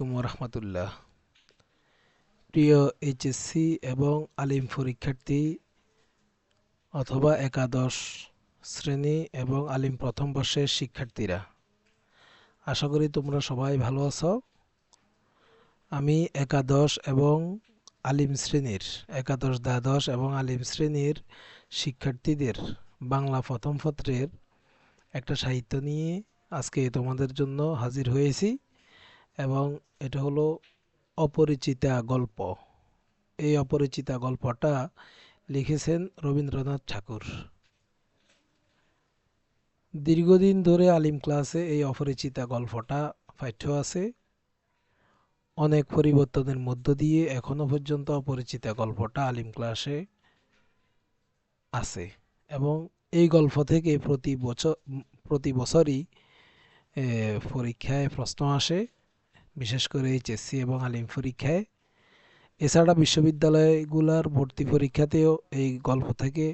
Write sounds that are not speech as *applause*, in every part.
আলাইকুম রহমতুল্লাহ। প্রিয় এইচএসসি এবং আলিম পরীক্ষার্থী অথবা একাদশ শ্রেণি এবং আলিম প্রথম বর্ষের শিক্ষার্থীরা, আশা করি তোমরা সবাই ভালো আছো। আমি একাদশ এবং আলিম শ্রেণির, একাদশ, দ্বাদশ এবং আলিম শ্রেণির শিক্ষার্থীদের বাংলা প্রথম পত্রের একটা সাহিত্য নিয়ে আজকে তোমাদের জন্য হাজির হয়েছি। এবং এটা হলো অপরিচিতা গল্প। এই অপরিচিতা গল্পটা লিখেছেন রবীন্দ্রনাথ ঠাকুর। দীর্ঘদিন ধরে আলিম ক্লাসে এই অপরিচিতা গল্পটা পাঠ্য আছে। অনেক পরিবর্তনের মধ্য দিয়ে এখনও পর্যন্ত অপরিচিতা গল্পটা আলিম ক্লাসে আছে এবং এই গল্প থেকে প্রতি বছর, প্রতি বছরই পরীক্ষায় প্রশ্ন আসে। বিশেষ করে এইচএসসি এবং আলিম পরীক্ষায়। এছাড়া বিশ্ববিদ্যালয়গুলোর ভর্তি পরীক্ষাতেও এই গল্প থেকে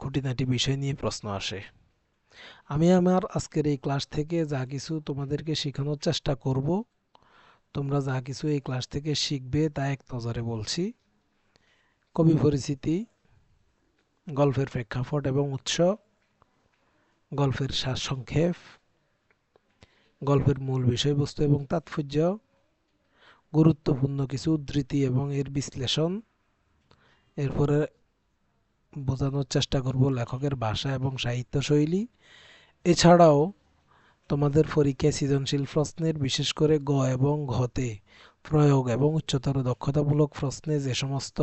খুঁটিনাটি বিষয় নিয়ে প্রশ্ন আসে। আমি আমার আজকের এই ক্লাস থেকে যা কিছু তোমাদেরকে শেখানোর চেষ্টা করব, তোমরা যা কিছু এই ক্লাস থেকে শিখবে তা এক নজরে বলছি। কবি পরিচিতি, গল্পের প্রেক্ষাপট এবং উৎস, গল্পের সারসংক্ষেপ গল্পের মূল বিষয়বস্তু এবং তাৎপর্য, গুরুত্বপূর্ণ কিছু উদ্ধৃতি এবং এর বিশ্লেষণ। এরপরে বোঝানোর চেষ্টা করব লেখকের ভাষা এবং সাহিত্য শৈলী এছাড়াও তোমাদের পরীক্ষায় সৃজনশীল প্রশ্নের বিশেষ করে গ এবং ঘতে প্রয়োগ এবং উচ্চতর দক্ষতামূলক প্রশ্নে যে সমস্ত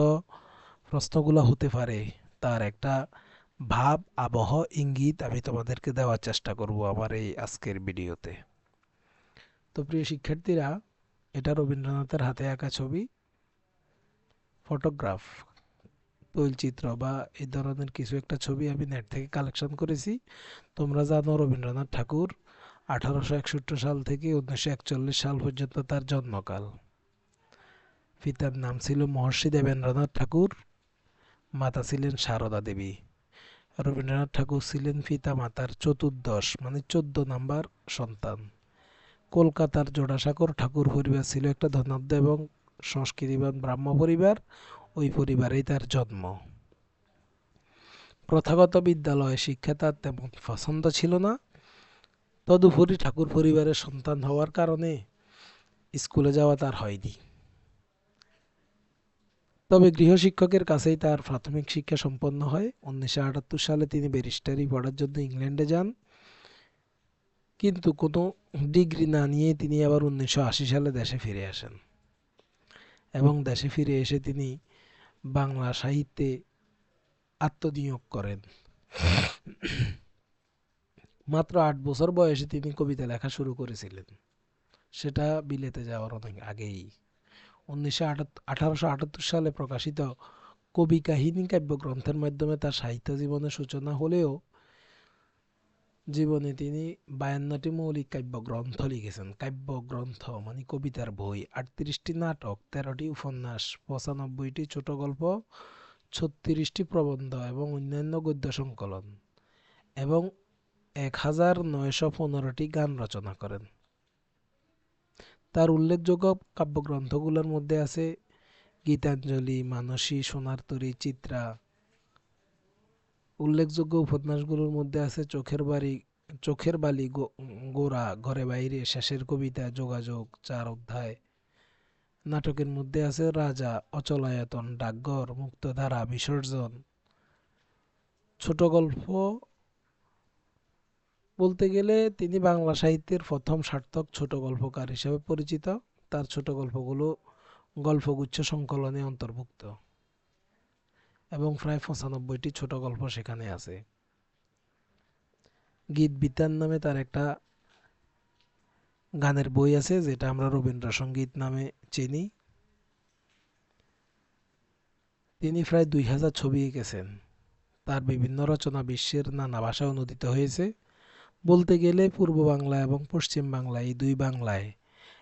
প্রশ্নগুলো হতে পারে, তার একটা ভাব, আবহ, ইঙ্গিত আমি তোমাদেরকে দেওয়ার চেষ্টা করব আমার এই আজকের ভিডিওতে। তো প্রিয় শিক্ষার্থীরা, এটা রবীন্দ্রনাথের হাতে আঁকা ছবি, ফটোগ্রাফ, তৈলচিত্র বা এই ধরনের কিছু একটা ছবি আমি নেট থেকে কালেকশন করেছি। তোমরা জানো রবীন্দ্রনাথ ঠাকুর আঠারোশো একষট্টি সাল থেকে উনিশশো একচল্লিশ সাল পর্যন্ত তার জন্মকাল। পিতার নাম ছিল মহর্ষি দেবেন্দ্রনাথ ঠাকুর, মাতা ছিলেন সারদা দেবী। রবীন্দ্রনাথ ঠাকুর ছিলেন পিতা মাতার চতুর্দশ মানে চোদ্দ নাম্বার সন্তান। কলকাতার জোড়াসাগর ঠাকুর পরিবার ছিল একটা ধনাঢ্য এবং সংস্কৃতিবান ব্রাহ্ম পরিবার, ওই পরিবারেই তার জন্ম। প্রথাগত বিদ্যালয়ে শিক্ষা তার তেমন পছন্দ ছিল না। তদুপরি ঠাকুর পরিবারের সন্তান হওয়ার কারণে স্কুলে যাওয়া তার হয়নি। তবে গৃহশিক্ষকের কাছেই তার প্রাথমিক শিক্ষা সম্পন্ন হয়। উনিশশো আটাত্তর সালে তিনি ব্যারিস্টারি পড়ার জন্য ইংল্যান্ডে যান। কিন্তু কোনো ডিগ্রি না নিয়ে তিনি আবার উনিশশো আশি সালে দেশে ফিরে আসেন। এবং দেশে ফিরে এসে তিনি বাংলা সাহিত্যে আত্মনিয়োগ করেন। মাত্র আট বছর বয়সে তিনি কবিতা লেখা শুরু করেছিলেন। সেটা বিলেতে যাওয়ার অনেক আগেই। উনিশশো আটাত্তর সালে প্রকাশিত কবি কাহিনী কাব্যগ্রন্থের মাধ্যমে তার সাহিত্য জীবনের সূচনা হলেও জীবনে তিনি বায়ান্নটি মৌলিক কাব্যগ্রন্থ লিখেছেন। কাব্যগ্রন্থ মানে কবিতার বই। আটত্রিশটি নাটক, তেরোটি উপন্যাস, পঁচানব্বইটি ছোট গল্প, ছত্রিশটি প্রবন্ধ এবং অন্যান্য গদ্য সংকলন এবং এক হাজার নয়শো পনেরোটি গান রচনা করেন। তার উল্লেখযোগ্য কাব্যগ্রন্থগুলোর মধ্যে আছে গীতাঞ্জলি, মানসী, সোনার তরী, চিত্রা উল্লেখযোগ্য উপন্যাসগুলোর মধ্যে আছে চোখের বাড়ি, চোখের বালি গোরা ঘরে বাইরে, শেষের কবিতা, যোগাযোগ, চার অধ্যায়। নাটকের মধ্যে আছে রাজা, অচলায়তন, ডাকঘর, মুক্তধারা, বিসর্জন। ছোট গল্প বলতে গেলে তিনি বাংলা সাহিত্যের প্রথম সার্থক ছোট গল্পকার হিসেবে পরিচিত। তার ছোট গল্পগুলো গল্পগুচ্ছ সংকলনে অন্তর্ভুক্ত। এবং প্রায় পঁচানব্বইটি ছোট গল্প সেখানে আছে। গীত বিদ্যান নামে তার একটা গানের বই আছে, যেটা আমরা রবীন্দ্রসঙ্গীত নামে চিনি। তিনি প্রায় দুই হাজার ছবি এঁকেছেন। তার বিভিন্ন রচনা বিশ্বের নানা ভাষায় অনুদিত হয়েছে। বলতে গেলে পূর্ব বাংলা এবং পশ্চিম বাংলা, এই দুই বাংলায়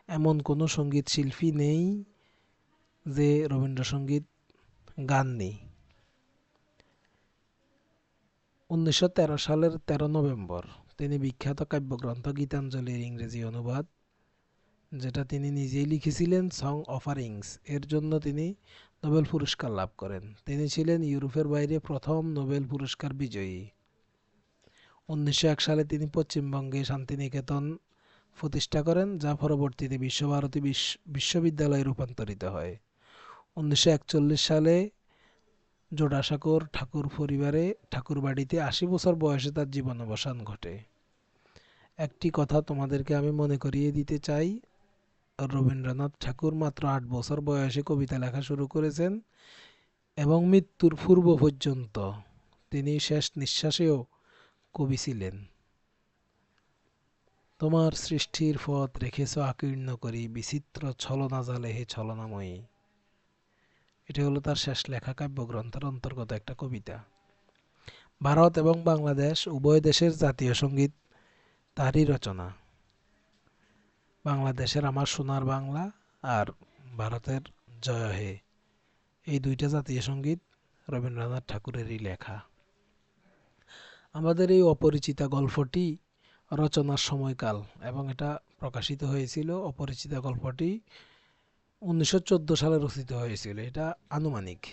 এমন কোনো সংগীত শিল্পী নেই যে রবীন্দ্রসঙ্গীত গান নেই। উনিশশো তেরো সালের ১৩ নভেম্বর তিনি বিখ্যাত কাব্যগ্রন্থ গীতাঞ্জলির ইংরেজি অনুবাদ, যেটা তিনি নিজেই লিখেছিলেন সং অফারিংস এর জন্য তিনি নোবেল পুরস্কার লাভ করেন। তিনি ছিলেন ইউরোপের বাইরে প্রথম নোবেল পুরস্কার বিজয়ী। উনিশশো এক সালে তিনি পশ্চিমবঙ্গে শান্তিনিকেতন প্রতিষ্ঠা করেন, যা পরবর্তীতে বিশ্বভারতী বিশ্ববিদ্যালয়ে রূপান্তরিত হয়। উনিশশো একচল্লিশ সালে জোড়াসাঁকোর ঠাকুর পরিবারে ঠাকুরবাড়িতে আশি বছর বয়সে তার জীবন জীবনাবসান ঘটে। একটি কথা তোমাদেরকে আমি মনে করিয়ে দিতে চাই, রবীন্দ্রনাথ ঠাকুর মাত্র আট বছর বয়সে কবিতা লেখা শুরু করেছেন এবং মৃত্যুর পূর্ব পর্যন্ত তিনি শেষ নিঃশ্বাসেও কবি ছিলেন। তোমার সৃষ্টির পথ রেখেছ আকীর্ণ করি, বিচিত্র ছলনা জালে হে ছলনাময়ী। এটি হলো তার শেষ লেখা কাব্যগ্রন্থের অন্তর্গত একটা কবিতা। ভারত এবং বাংলাদেশ উভয় দেশের জাতীয় সংগীত তারই রচনা। বাংলাদেশের আমার সোনার বাংলা আর ভারতের জয় হে, এই দুইটা জাতীয় সংগীত রবীন্দ্রনাথ ঠাকুরেরই লেখা। আমাদের এই অপরিচিতা গল্পটি রচনার সময়কাল এবং এটা প্রকাশিত হয়েছিল অপরিচিতা গল্পটি উনিশশো চোদ্দ সালে রচিত হয়েছিল। এটা আনুমানিক।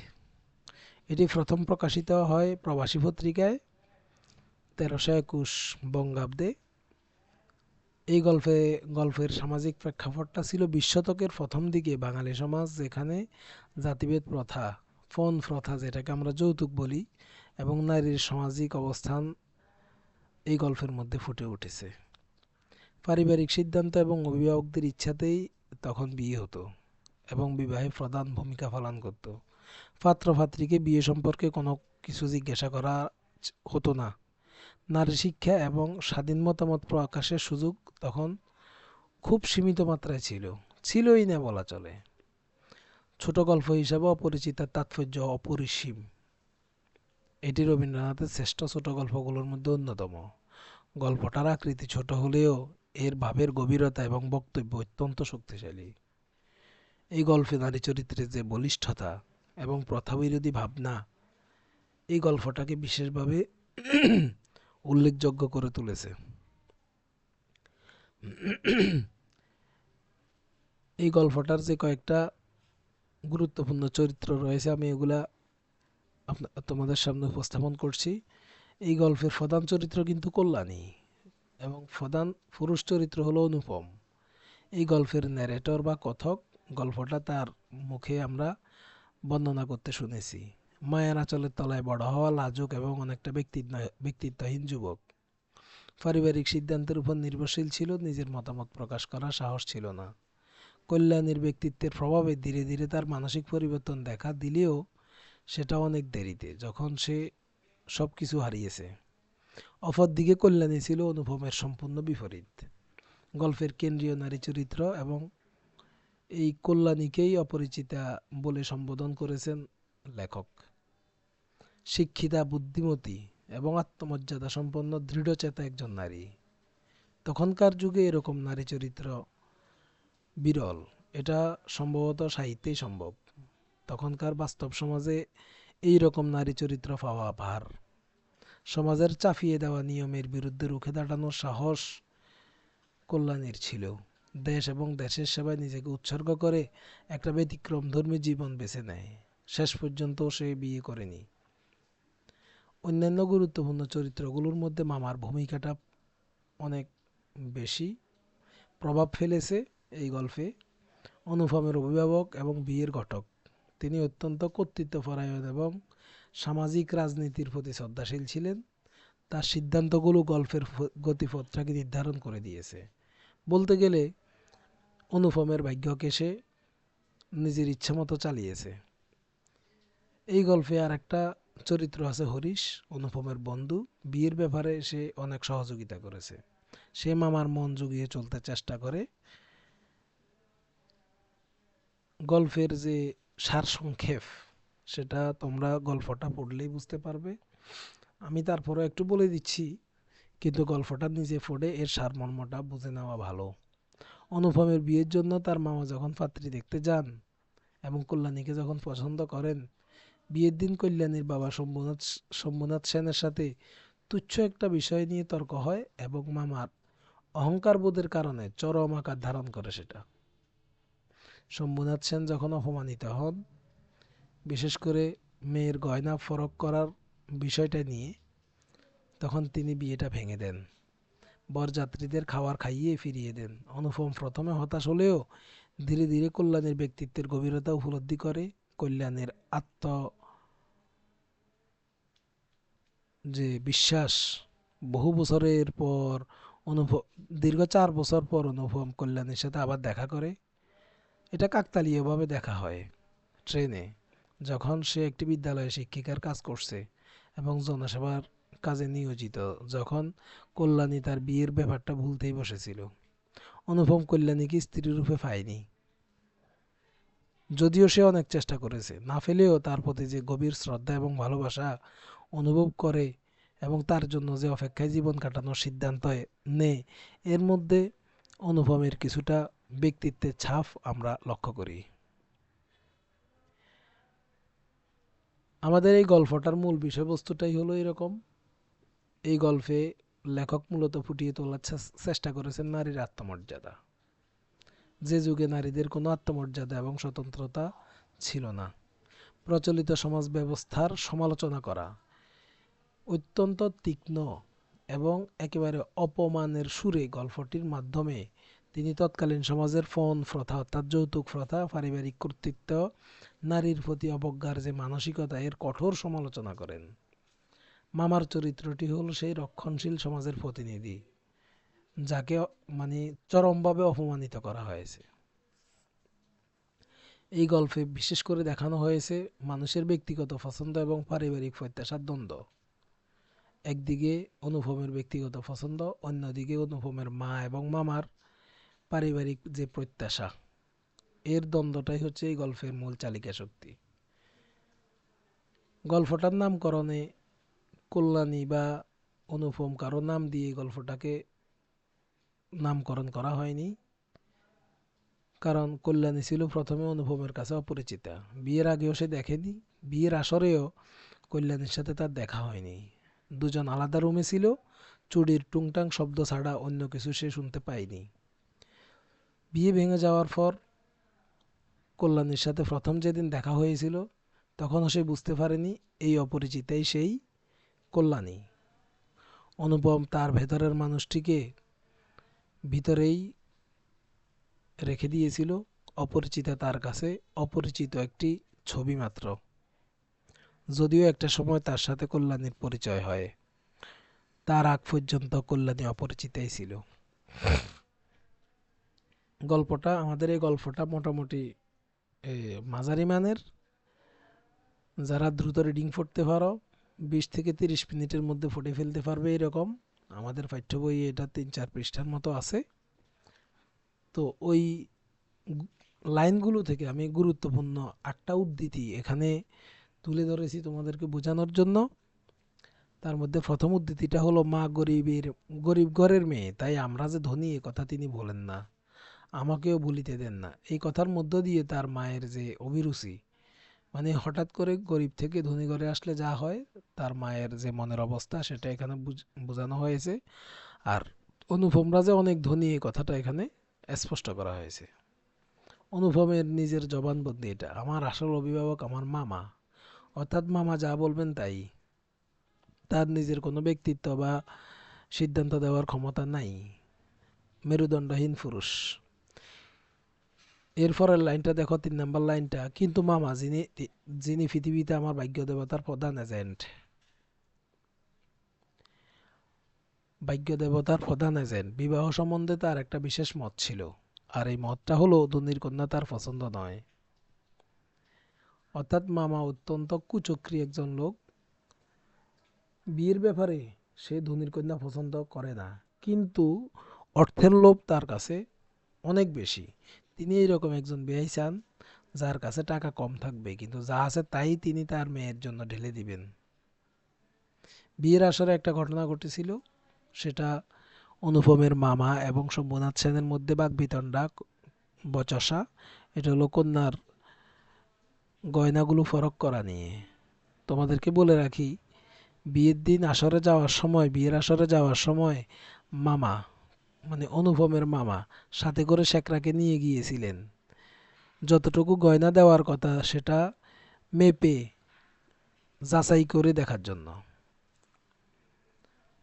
এটি প্রথম প্রকাশিত হয় প্রবাসী পত্রিকায়, তেরোশো একুশ বঙ্গাব্দে। এই গল্পে, গল্পের সামাজিক প্রেক্ষাপটটা ছিল বিশ শতকের প্রথম দিকে বাঙালি সমাজ, যেখানে জাতিভেদ প্রথা, ফোন প্রথা, যেটাকে আমরা যৌতুক বলি, এবং নারীর সামাজিক অবস্থান এই গল্পের মধ্যে ফুটে উঠেছে। পারিবারিক সিদ্ধান্ত এবং অভিভাবকদের ইচ্ছাতেই তখন বিয়ে হতো। এবং বিবাহে প্রধান ভূমিকা পালন করত। পাত্র পাত্রীকে বিয়ে সম্পর্কে কোনো কিছু জিজ্ঞাসা করা হতো না। নারী শিক্ষা এবং স্বাধীন মতামত প্রকাশের সুযোগ তখন খুব সীমিত মাত্রায় ছিল। ছিলই না বলা চলে। ছোট গল্প হিসাবে অপরিচিতার তাৎপর্য অপরিসীম। এটি রবীন্দ্রনাথের শ্রেষ্ঠ ছোট গল্পগুলোর মধ্যে অন্যতম। গল্পটার আকৃতি ছোট হলেও এর ভাবের গভীরতা এবং বক্তব্য অত্যন্ত শক্তিশালী। এই গল্পে নারী চরিত্রের যে বলিষ্ঠতা এবং প্রথাবিরোধী ভাবনা, এই গল্পটাকে বিশেষভাবে *clears throat* উল্লেখযোগ্য করে তুলেছে। *clears throat* এই গল্পটার যে কয়েকটা গুরুত্বপূর্ণ চরিত্র রয়েছে, আমি এগুলা তোমাদের সামনে উপস্থাপন করছি। এই গল্পের প্রধান চরিত্র কিন্তু কল্যাণী এবং প্রধান পুরুষ চরিত্র হলো অনুপম। এই গল্পের ন্যারেটর বা কথক গল্পটা তার মুখে আমরা বর্ণনা করতে শুনেছি। মায়ের আঁচলের তলায় বড় হওয়া লাজুক এবং অনেকটা ব্যক্তিত্ব, ব্যক্তিত্বহীন যুবক। পারিবারিক সিদ্ধান্তের উপর নির্ভরশীল ছিল, নিজের মতামত প্রকাশ করার সাহস ছিল না। কল্যাণীর ব্যক্তিত্বের প্রভাবে ধীরে ধীরে তার মানসিক পরিবর্তন দেখা দিলেও সেটা অনেক দেরিতে, যখন সে সব কিছু হারিয়েছে অপরদিকে কল্যাণী ছিল অনুপমের সম্পূর্ণ বিপরীত। গল্পের কেন্দ্রীয় নারী চরিত্র এবং এই কল্যাণীকেই অপরিচিতা বলে সম্বোধন করেছেন লেখক। শিক্ষিতা, বুদ্ধিমতী এবং আত্মমর্যাদা সম্পন্ন দৃঢ়চেতা একজন নারী। তখনকার যুগে এরকম নারী চরিত্র বিরল, এটা সম্ভবত সাহিত্যেই সম্ভব। তখনকার বাস্তব সমাজে এই রকম নারী চরিত্র পাওয়া ভার সমাজের চাপিয়ে দেওয়া নিয়মের বিরুদ্ধে রুখে দাঁড়ানোর সাহস কল্যাণীর ছিল। দেশ এবং দেশের সেবায় নিজেকে উৎসর্গ করে একটা ব্যতিক্রম ধর্মী জীবন বেছে নেয়। শেষ পর্যন্ত সে বিয়ে করেনি। অন্যান্য গুরুত্বপূর্ণ চরিত্রগুলোর মধ্যে মামার ভূমিকাটা অনেক বেশি প্রভাব ফেলেছে এই গল্পে। অনুপমের অভিভাবক এবং বিয়ের ঘটক। তিনি অত্যন্ত কর্তৃত্বপরায়ণ এবং সামাজিক রাজনীতির প্রতি শ্রদ্ধাশীল ছিলেন। তার সিদ্ধান্তগুলো গল্পের গতিপথটাকে নির্ধারণ করে দিয়েছে। বলতে গেলে অনুপমের ভাগ্যকে সে নিজের ইচ্ছা মতো চালিয়েছে। এই গল্পে আর একটা চরিত্র আছে হরিশ, অনুপমের বন্ধু। বিয়ের ব্যাপারে সে অনেক সহযোগিতা করেছে। সে মামার মন জুগিয়ে চলতে চেষ্টা করে। গল্পের যে সারসংক্ষেপ, সেটা তোমরা গল্পটা পড়লেই বুঝতে পারবে। আমি তারপরে একটু বলে দিচ্ছি, কিন্তু গল্পটা নিজে পড়ে এর সারমর্মটা বুঝে নেওয়া ভালো। অনুপমের বিয়ের জন্য তার মামা যখন পাত্রী দেখতে যান এবং কল্যাণীকে যখন পছন্দ করেন, বিয়ের দিন কল্যাণীর বাবা শম্ভুনাথ শম্ভুনাথ সেনের সাথে তুচ্ছ একটা বিষয় নিয়ে তর্ক হয় এবং মামার অহংকার বোধের কারণে চরম আকার ধারণ করে সেটা। শম্ভুনাথ সেন যখন অপমানিত হন, বিশেষ করে মেয়ের গয়না ফরক করার বিষয়টা নিয়ে, তখন তিনি বিয়েটা ভেঙে দেন। বরযাত্রীদের খাবার খাইয়ে ফিরিয়ে দেন। অনুপম প্রথমে হতাশ হলেও ধীরে ধীরে কল্যাণের ব্যক্তিত্বের গভীরতা উপলব্ধি করে। কল্যাণের আত্ম যে বিশ্বাস, বহু বছরের পর অনুভব দীর্ঘ চার বছর পর অনুপম কল্যাণের সাথে আবার দেখা করে। এটা কাকতালীয়ভাবে দেখা হয় ট্রেনে, যখন সে একটি বিদ্যালয়ে শিক্ষিকার কাজ করছে এবং জনসেবার কাজে নিয়োজিত, যখন কল্যাণী তার বিয়ের ব্যাপারটা ভুলতেই বসেছিল। অনুপম কল্যাণীকে স্ত্রী রূপে পায়নি। যদিও সে অনেক চেষ্টা করেছে, না ফেলেও তার প্রতি যে গভীর শ্রদ্ধা এবং ভালোবাসা অনুভব করে এবং তার জন্য যে অপেক্ষায় জীবন কাটানোর সিদ্ধান্ত নেয়, এর মধ্যে অনুপমের কিছুটা ব্যক্তিত্বের ছাপ আমরা লক্ষ্য করি। আমাদের এই গল্পটার মূল বিষয়বস্তুটাই হলো এরকম এই গল্পে লেখক মূলত ফুটিয়ে তোলার চেষ্টা করেছেন নারীর আত্মমর্যাদা। যে যুগে নারীদের কোনো আত্মমর্যাদা এবং স্বতন্ত্রতা ছিল না। প্রচলিত সমাজ ব্যবস্থার সমালোচনা করা, অত্যন্ত তীক্ষ্ণ এবং একেবারে অপমানের সুরে গল্পটির মাধ্যমে তিনি তৎকালীন সমাজের ফোন প্রথা অর্থাৎ যৌতুক প্রথা, পারিবারিক কর্তৃত্ব, নারীর প্রতি অবজ্ঞার যে মানসিকতা, এর কঠোর সমালোচনা করেন। মামার চরিত্রটি হল সেই রক্ষণশীল সমাজের প্রতিনিধি, যাকে মানে চরমভাবে অপমানিত করা হয়েছে। এই গল্পে বিশেষ করে দেখানো হয়েছে মানুষের ব্যক্তিগত পছন্দ এবং পারিবারিক প্রত্যাশার দ্বন্দ্ব। একদিকে অনুপমের ব্যক্তিগত পছন্দ, অন্যদিকে অনুপমের মা এবং মামার পারিবারিক যে প্রত্যাশা, এর দ্বন্দ্বটাই হচ্ছে এই গল্পের মূল চালিকা শক্তি। গল্পটার নামকরণে কল্যাণী বা অনুপম কারও নাম দিয়ে গল্পটাকে নামকরণ করা হয়নি। কারণ কল্যাণী ছিল প্রথমে অনুপমের কাছে অপরিচিতা। বিয়ের আগেও সে দেখেনি। বিয়ের আসরেও কল্যাণীর সাথে তার দেখা হয়নি। দুজন আলাদা রুমে ছিল। চুড়ির টুংটাং শব্দ ছাড়া অন্য কিছু সে শুনতে পায়নি। বিয়ে ভেঙে যাওয়ার পর কল্যাণীর সাথে প্রথম যেদিন দেখা হয়েছিল, তখনও সে বুঝতে পারেনি এই অপরিচিতাই সেই। কল্যাণী। অনুপম তার ভেতরের মানুষটিকে ভিতরেই রেখে দিয়েছিল, অপরিচিতা তার কাছে অপরিচিত একটি ছবি মাত্র। যদিও একটা সময় তার সাথে কল্যাণীর পরিচয় হয়। তার আগ পর্যন্ত কল্যাণী অপরিচিতাই ছিল। গল্পটা, আমাদের এই গল্পটা মোটামুটি মাঝারি মানের। যারা দ্রুত রিডিং পড়তে পারো বিশ থেকে তিরিশ মিনিটের মধ্যে ফুটে ফেলতে পারবে এরকম। আমাদের পাঠ্য বই এটা তিন চার পৃষ্ঠার মতো আছে। তো ওই লাইনগুলো থেকে আমি গুরুত্বপূর্ণ আটটা উদ্ধৃতি এখানে তুলে ধরেছি তোমাদেরকে বোঝানোর জন্য। তার মধ্যে প্রথম উদ্ধৃতিটা হলো, মা গরিবের, গরিব ঘরের মেয়ে, তাই আমরা যে ধনী, এ কথা তিনি বলেন না। আমাকেও বলিতে দেন না। এই কথার মধ্য দিয়ে তার মায়ের যে অভিরুচি মানে হঠাৎ করে গরিব থেকে ধনী ঘরে আসলে যা হয়, তার মায়ের যে মনের অবস্থা সেটা এখানে বোঝানো হয়েছে। আর অনুপমরা যে অনেক ধনী এই কথাটা এখানে স্পষ্ট করা হয়েছে। অনুপমের নিজের জবানবন্দি এটা, আমার আসল অভিভাবক আমার মামা। অর্থাৎ মামা যা বলবেন তাই। তার নিজের কোনো ব্যক্তিত্ব বা সিদ্ধান্ত দেওয়ার ক্ষমতা নাই। মেরুদণ্ডহীন পুরুষ। এরপরের লাইনটা দেখো, তিন নম্বর লাইনটা, কিন্তু মামা, যিনি যিনি পৃথিবীতে আমার ভাগ্য দেবতার প্রধান এজেন্ট। ভাগ্য দেবতার প্রধান এজেন্ট, বিবাহ সম্বন্ধে তার একটা বিশেষ মত ছিল, আর এই মতটা হলো ধনির কন্যা তার পছন্দ নয়। অর্থাৎ মামা অত্যন্ত কুচক্রী একজন লোক। বিয়ের ব্যাপারে সে ধনির কন্যা পছন্দ করে না, কিন্তু অর্থের লোভ তার কাছে অনেক বেশি। তিনি এইরকম একজন বেয়াই চান যার কাছে টাকা কম থাকবে, কিন্তু যা আছে তাই তিনি তার মেয়ের জন্য ঢেলে দিবেন। বিয়ের আসরে একটা ঘটনা ঘটেছিল, সেটা অনুপমের মামা এবং শম্ভুনাথ সেনের মধ্যে বাগবিতণ্ডা, বচসা, এটা হলো কন্যার গয়নাগুলো ফরক করা নিয়ে। তোমাদেরকে বলে রাখি, বিয়ের দিন আসরে যাওয়ার সময়, বিয়ের আসরে যাওয়ার সময় মামা মানে অনুপমের মামা সাথে করে শেখরাকে নিয়ে গিয়েছিলেন। যতটুকু গয়না দেওয়ার কথা সেটা মেপে যাচাই করে দেখার জন্য।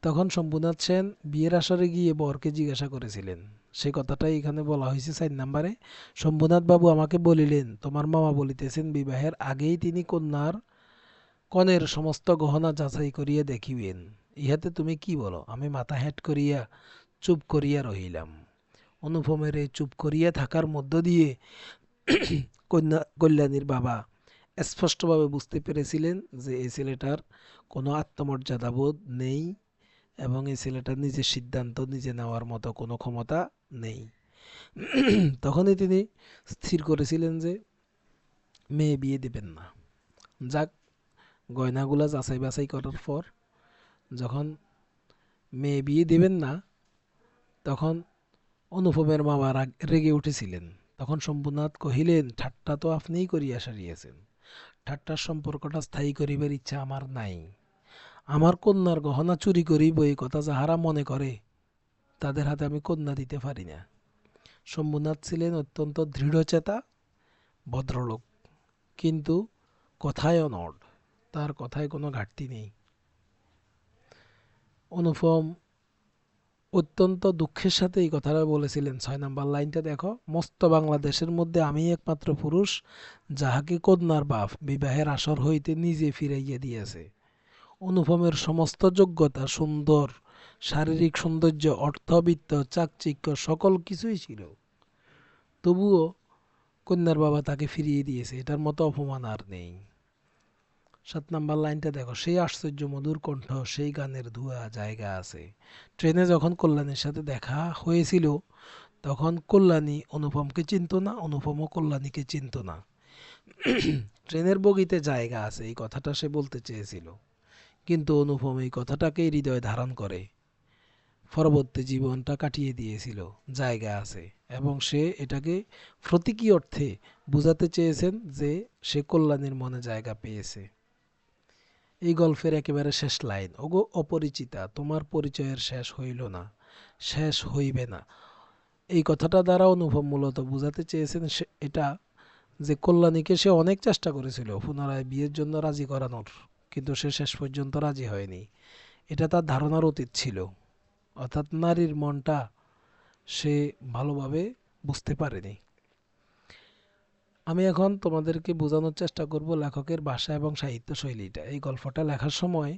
তখন শম্ভুনাথ সেন বিয়ের আসরে গিয়ে বরকে জিজ্ঞাসা করেছিলেন। সে কথাটাই এখানে বলা হয়েছে চার নাম্বারে। শম্ভুনাথ বাবু আমাকে বলিলেন, তোমার মামা বলিতেছেন বিবাহের আগেই তিনি কন্যার কনের সমস্ত গহনা যাচাই করিয়া দেখিবেন। ইহাতে তুমি কি বলো? আমি মাথা হেঁট করিয়া চুপ করিয়া রহিলাম। অনুপমের এই চুপ করিয়া থাকার মধ্য দিয়ে *clears throat* কন্যা, কল্যাণীর বাবা স্পষ্টভাবে বুঝতে পেরেছিলেন যে এই ছেলেটার কোনো আত্মমর্যাদাবোধ নেই এবং এই ছেলেটার নিজের সিদ্ধান্ত নিজে নেওয়ার মতো কোনো ক্ষমতা নেই। *clears throat* তখনই তিনি স্থির করেছিলেন যে মেয়ে বিয়ে দেবেন না। যাক, গয়নাগুলা যাচাই বাছাই করার পর যখন মেয়ে বিয়ে দেবেন না তখন অনুপমের মামা রেগে উঠেছিলেন। তখন শম্ভুনাথ কহিলেন, ঠাট্টা তো আপনিই করিয়া সারিয়েছেন। ঠাট্টার সম্পর্কটা স্থায়ী করিবার ইচ্ছা আমার নাই। আমার কন্যার গহনা চুরি করিব, এই কথা যাহারা মনে করে, তাদের হাতে আমি কন্যা দিতে পারি না। শম্ভুনাথ ছিলেন অত্যন্ত দৃঢ়চেতা, ভদ্রলোক, কিন্তু কথায় অনড়, তার কথায় কোনো ঘাটতি নেই। অনুপম অত্যন্ত দুঃখের সাথে এই কথাটা বলেছিলেন। ছয় নম্বর লাইনটা দেখো, মস্ত বাংলাদেশের মধ্যে আমি একমাত্র পুরুষ, যাহাকে কন্যার বাপ বিবাহের আসর হইতে নিজে ফিরাইয়া দিয়েছে। অনুপমের সমস্ত যোগ্যতা, সুন্দর, শারীরিক সৌন্দর্য, অর্থবিত্ত, চাকচিক্য, সকল কিছুই ছিল। তবুও কন্যার বাবা তাকে ফিরিয়ে দিয়েছে, এটার মতো অপমান আর নেই। সাত নাম্বার লাইনটা দেখো, সেই আশ্চর্য মধুর কণ্ঠ, সেই গানের ধোয়া জায়গা আছে। ট্রেনে যখন কল্যাণীর সাথে দেখা হয়েছিল, তখন কল্যাণী অনুপমকে চিনত না, অনুপমও কল্যাণীকে চিনত না। ট্রেনের বগিতে জায়গা আছে, এই কথাটা সে বলতে চেয়েছিল। কিন্তু অনুপম এই কথাটাকেই হৃদয় ধারণ করে। পরবর্তী জীবনটা কাটিয়ে দিয়েছিল, জায়গা আছে। এবং সে এটাকে প্রতীকী অর্থে বোঝাতে চেয়েছেন যে সে কল্যাণীর মনে জায়গা পেয়েছে। এই গল্পের একেবারে শেষ লাইন। ওগো, অপরিচিতা, তোমার পরিচয়ের শেষ হইল না, শেষ হইবে না। এই কথাটা দ্বারা অনুভব মূলত বোঝাতে চেয়েছেন এটা যে কল্যাণীকে সে অনেক চেষ্টা করেছিল পুনরায় বিয়ের জন্য রাজি করানোর, কিন্তু সে শেষ পর্যন্ত রাজি হয়নি। এটা তার ধারণার অতীত ছিল। অর্থাৎ নারীর মনটা সে ভালোভাবে বুঝতে পারেনি। আমি এখন তোমাদেরকে বোঝানোর চেষ্টা করব লেখকের ভাষা এবং সাহিত্য শৈলীটা এই গল্পটা লেখার সময়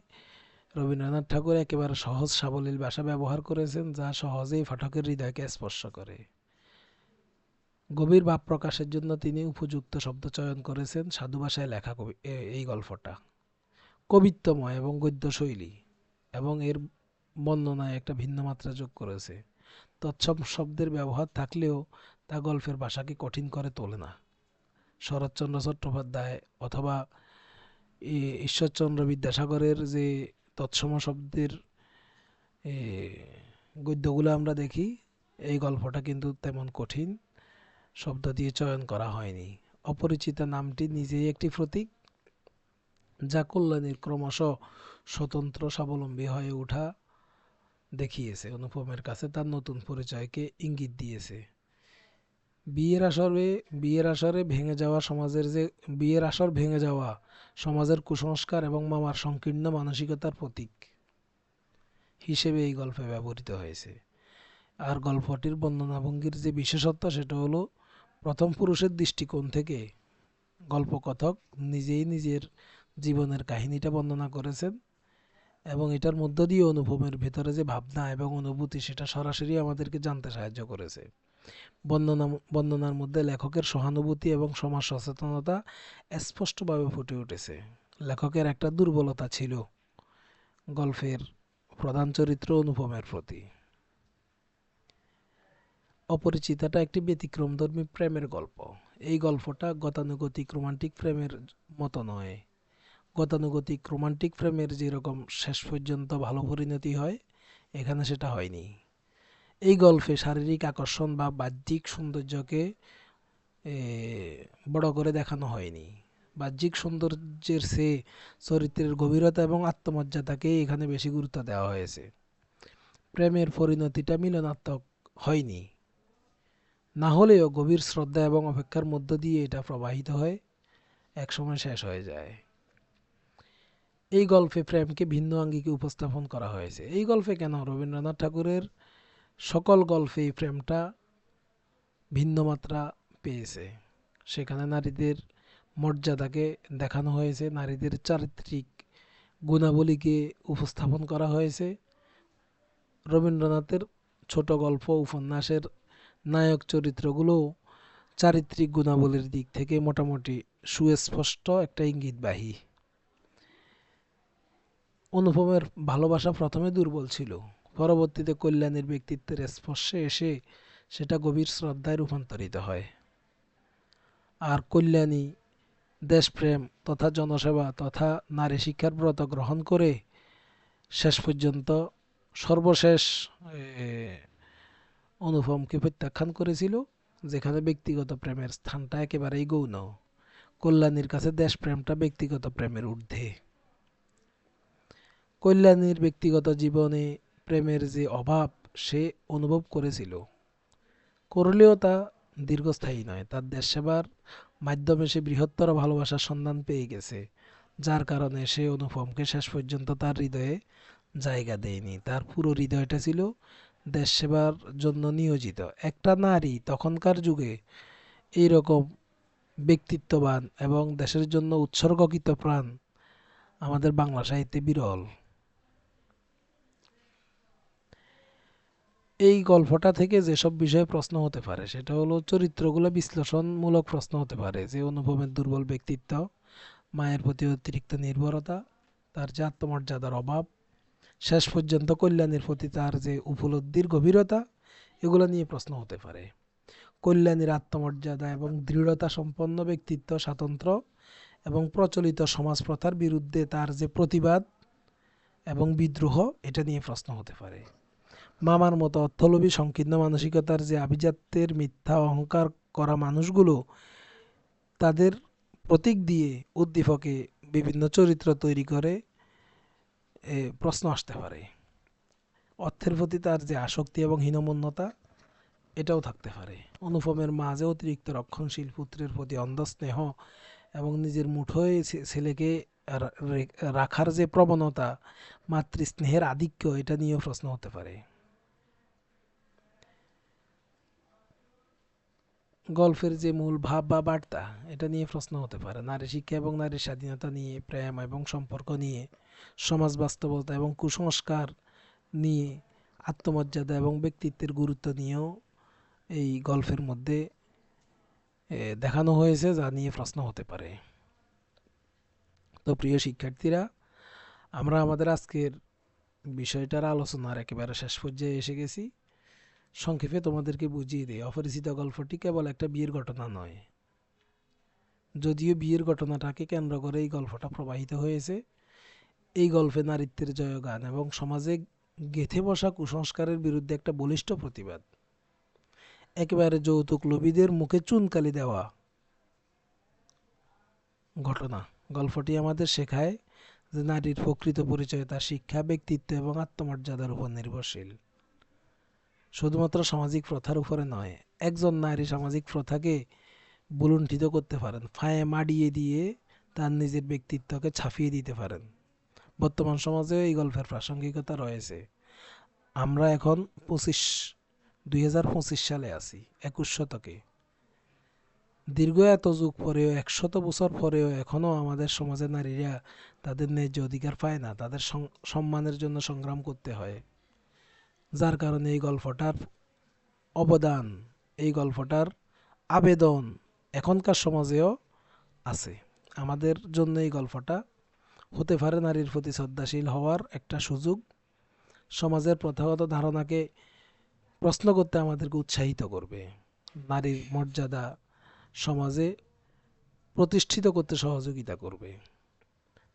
রবীন্দ্রনাথ ঠাকুর একেবারে সহজ সাবলীল ভাষা ব্যবহার করেছেন, যা সহজেই পাঠকের হৃদয়কে স্পর্শ করে। গভীর ভাব প্রকাশের জন্য তিনি উপযুক্ত শব্দ চয়ন করেছেন সাধু ভাষায় লেখা কবি এই গল্পটা। কবিত্বময় এবং গদ্য শৈলী এবং এর বর্ণনায় একটা ভিন্ন মাত্রা যোগ করেছে। তৎসব শব্দের ব্যবহার থাকলেও তা গল্পের ভাষাকে কঠিন করে তোলে না। শরৎচন্দ্র চট্টোপাধ্যায় অথবা ঈশ্বরচন্দ্র বিদ্যাসাগরের যে তৎসম শব্দের গদ্যগুলো আমরা দেখি, এই গল্পটা কিন্তু তেমন কঠিন শব্দ দিয়ে চয়ন করা হয়নি। অপরিচিতা নামটি নিজেই একটি প্রতীক, যা কল্যাণীর ক্রমশ স্বতন্ত্র, স্বাবলম্বী হয়ে ওঠা দেখিয়েছে, অনুপমের কাছে তার নতুন পরিচয়কে ইঙ্গিত দিয়েছে। বিয়ের আসরে বিয়ের আসরে ভেঙে যাওয়া সমাজের যে, বিয়ের আসর ভেঙে যাওয়া সমাজের কুসংস্কার এবং মামার সংকীর্ণ মানসিকতার প্রতীক হিসেবে এই গল্পে ব্যবহৃত হয়েছে। আর গল্পটির বর্ণনাভঙ্গির যে বিশেষত্ব সেটা হলো, প্রথম পুরুষের দৃষ্টিকোণ থেকে গল্পকথক নিজেই নিজের জীবনের কাহিনীটা বর্ণনা করেছেন এবং এটার মধ্য দিয়ে অনুভবের ভেতরে যে ভাবনা এবং অনুভূতি সেটা সরাসরি আমাদেরকে জানতে সাহায্য করেছে। বর্ণনা বর্ণনার মধ্যে লেখকের সহানুভূতি এবং সমাজ সচেতনতা স্পষ্টভাবে ফুটে উঠেছে। লেখকের একটা দুর্বলতা ছিল গল্পের প্রধান চরিত্র অনুপমের প্রতি। অপরিচিতাটা একটি ব্যতিক্রমধর্মী প্রেমের গল্প। এই গল্পটা গতানুগতিক রোমান্টিক প্রেমের মতো নয়। গতানুগতিক রোমান্টিক প্রেমের যেরকম শেষ পর্যন্ত ভালো পরিণতি হয়, এখানে সেটা হয়নি। এই গল্পে শারীরিক আকর্ষণ বা বাহ্যিক সৌন্দর্যকে বড় করে দেখানো হয়নি। বাহ্যিক সৌন্দর্যের সে চরিত্রের গভীরতা এবং আত্মমর্যাদাকে এখানে বেশি গুরুত্ব দেওয়া হয়েছে। প্রেমের পরিণতিটা মিলনাত্মক হয়নি। না হলেও গভীর শ্রদ্ধা এবং অপেক্ষার মধ্য দিয়ে এটা প্রবাহিত হয়ে, একসময় শেষ হয়ে যায়। এই গল্পে প্রেমকে ভিন্ন আঙ্গিকে উপস্থাপন করা হয়েছে। এই গল্পে কেন? রবীন্দ্রনাথ ঠাকুরের সকল গল্পে এই প্রেমটা ভিন্ন মাত্রা পেয়েছে। সেখানে নারীদের মর্যাদাকে দেখানো হয়েছে, নারীদের চারিত্রিক গুণাবলীকে উপস্থাপন করা হয়েছে। রবীন্দ্রনাথের ছোট গল্প, উপন্যাসের নায়ক চরিত্রগুলো চারিত্রিক গুণাবলীর দিক থেকে মোটামুটি সুস্পষ্ট একটা ইঙ্গিতবাহী। অনুপমের ভালোবাসা প্রথমে দুর্বল ছিল। পরবর্তীতে কল্যাণীর ব্যক্তিত্বের স্পর্শে এসে সেটা গভীর শ্রদ্ধায় রূপান্তরিত হয়। আর কল্যাণী দেশপ্রেম তথা জনসেবা তথা নারী শিক্ষার ব্রত গ্রহণ করে শেষ পর্যন্ত সর্বশেষ অনুপমকে প্রত্যাখ্যান করেছিল, যেখানে ব্যক্তিগত প্রেমের স্থানটা একেবারেই গৌণ। কল্যাণীর কাছে দেশপ্রেমটা ব্যক্তিগত প্রেমের ঊর্ধ্বে। কল্যাণীর ব্যক্তিগত জীবনে প্রেমের যে অভাব, সে অনুভব করেছিল। করলেও তা দীর্ঘস্থায়ী নয়। তার দেশ সেবার মাধ্যমে সে বৃহত্তর ভালোবাসার সন্ধান পেয়ে গেছে, যার কারণে সে অনুপমকে শেষ পর্যন্ত তার হৃদয়ে জায়গা দেয়নি। তার পুরো হৃদয়টা ছিল দেশ সেবার জন্য নিয়োজিত। একটা নারী তখনকার যুগে এইরকম ব্যক্তিত্ববান এবং দেশের জন্য উৎসর্গকৃত প্রাণ আমাদের বাংলা সাহিত্যে বিরল। এই গল্পটা থেকে যেসব বিষয়ে প্রশ্ন হতে পারে, সেটা হলো চরিত্রগুলো বিশ্লেষণমূলক প্রশ্ন হতে পারে, যে অনুভবের দুর্বল ব্যক্তিত্ব, মায়ের প্রতি অতিরিক্ত নির্ভরতা, তার যে আত্মমর্যাদার অভাব, শেষ পর্যন্ত কল্যাণের প্রতি তার যে উপলব্ধির গভীরতা, এগুলো নিয়ে প্রশ্ন হতে পারে। কল্যাণীর আত্মমর্যাদা এবং দৃঢ়তা সম্পন্ন ব্যক্তিত্ব স্বাতন্ত্র এবং প্রচলিত সমাজ প্রথার বিরুদ্ধে তার যে প্রতিবাদ এবং বিদ্রোহ, এটা নিয়ে প্রশ্ন হতে পারে। মামার মতো অর্থলোভী, সংকীর্ণ মানসিকতার যে আভিজাত্যের মিথ্যা অহংকার করা মানুষগুলো, তাদের প্রতীক দিয়ে উদ্দীপকে বিভিন্ন চরিত্র তৈরি করে প্রশ্ন আসতে পারে। অর্থের প্রতি তার যে আসক্তি এবং হীনমন্যতা, এটাও থাকতে পারে। অনুপমের মাঝে অতিরিক্ত রক্ষণশীল পুত্রের প্রতি অন্ধস্নেহ এবং নিজের মুঠোয় ছেলেকে রাখার যে প্রবণতা, মাতৃস্নেহের আধিক্য, এটা নিয়েও প্রশ্ন হতে পারে। গল্পের যে মূল ভাব বা বার্তা, এটা নিয়ে প্রশ্ন হতে পারে। নারী শিক্ষা এবং নারীর স্বাধীনতা নিয়ে, প্রেম এবং সম্পর্ক নিয়ে, সমাজ বাস্তবতা এবং কুসংস্কার নিয়ে, আত্মমর্যাদা এবং ব্যক্তিত্বের গুরুত্ব নিয়েও এই গল্পের মধ্যে দেখানো হয়েছে, যা নিয়ে প্রশ্ন হতে পারে। তো প্রিয় শিক্ষার্থীরা, আমরা আমাদের আজকের বিষয়টার আলোচনার একেবারে শেষ পর্যায়ে এসে গেছি। সংক্ষেপে তোমাদেরকে বুঝিয়ে দিই। অপরিচিত গল্পটি কেবল একটা বিয়ের ঘটনা নয়। যদিও বিয়ের ঘটনাটাকে কেন্দ্র করে এই গল্পটা প্রবাহিত হয়েছে, এই গল্পে নারীত্বের জয়গান এবং সমাজে গেথে বসা কুসংস্কারের বিরুদ্ধে একটা বলিষ্ঠ প্রতিবাদ। একেবারে যৌতুক লোভীদের মুখে চুনকালি দেওয়া ঘটনা। গল্পটি আমাদের শেখায় যে নারীর প্রকৃত পরিচয়, তার শিক্ষা, ব্যক্তিত্ব এবং আত্মমর্যাদার উপর নির্ভরশীল। শুধুমাত্র সামাজিক প্রথার উপরে নয়, একজন নারী সামাজিক প্রথাকে বুলুণ্ঠিত করতে পারেন। ফায়ে মাডিয়ে দিয়ে তার নিজের ব্যক্তিত্বকে ছাপিয়ে দিতে পারেন। বর্তমান সমাজে এই গল্পের প্রাসঙ্গিকতা রয়েছে। আমরা এখন পঁচিশ, দুই সালে আছি, একুশ শতকে। দীর্ঘ এত যুগ পরেও একশত বছর পরেও এখনও আমাদের সমাজে নারীরা তাদের ন্যায্য অধিকার পায় না, তাদের সম্মানের জন্য সংগ্রাম করতে হয়। যার কারণে এই গল্পটার অবদান, এই গল্পটার আবেদন এখনকার সমাজেও আছে। আমাদের জন্য এই গল্পটা হতে পারে নারীর প্রতি শ্রদ্ধাশীল হওয়ার একটা সুযোগ। সমাজের প্রথাগত ধারণাকে প্রশ্ন করতে আমাদেরকে উৎসাহিত করবে। নারীর মর্যাদা সমাজে প্রতিষ্ঠিত করতে সহযোগিতা করবে।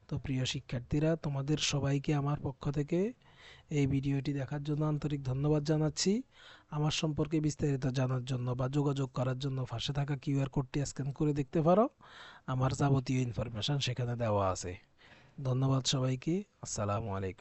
তো প্রিয় শিক্ষার্থীরা, তোমাদের সবাইকে আমার পক্ষ থেকে এই ভিডিওটি দেখার জন্য আন্তরিক ধন্যবাদ জানাচ্ছি। আমার সম্পর্কে বিস্তারিত জানার জন্য বা যোগাযোগ করার জন্য পাশে থাকা কিউআর কোডটি স্ক্যান করে দেখতে পারো। আমার যাবতীয় ইনফরমেশান সেখানে দেওয়া আছে। ধন্যবাদ সবাইকে। আসসালামু আলাইকুম।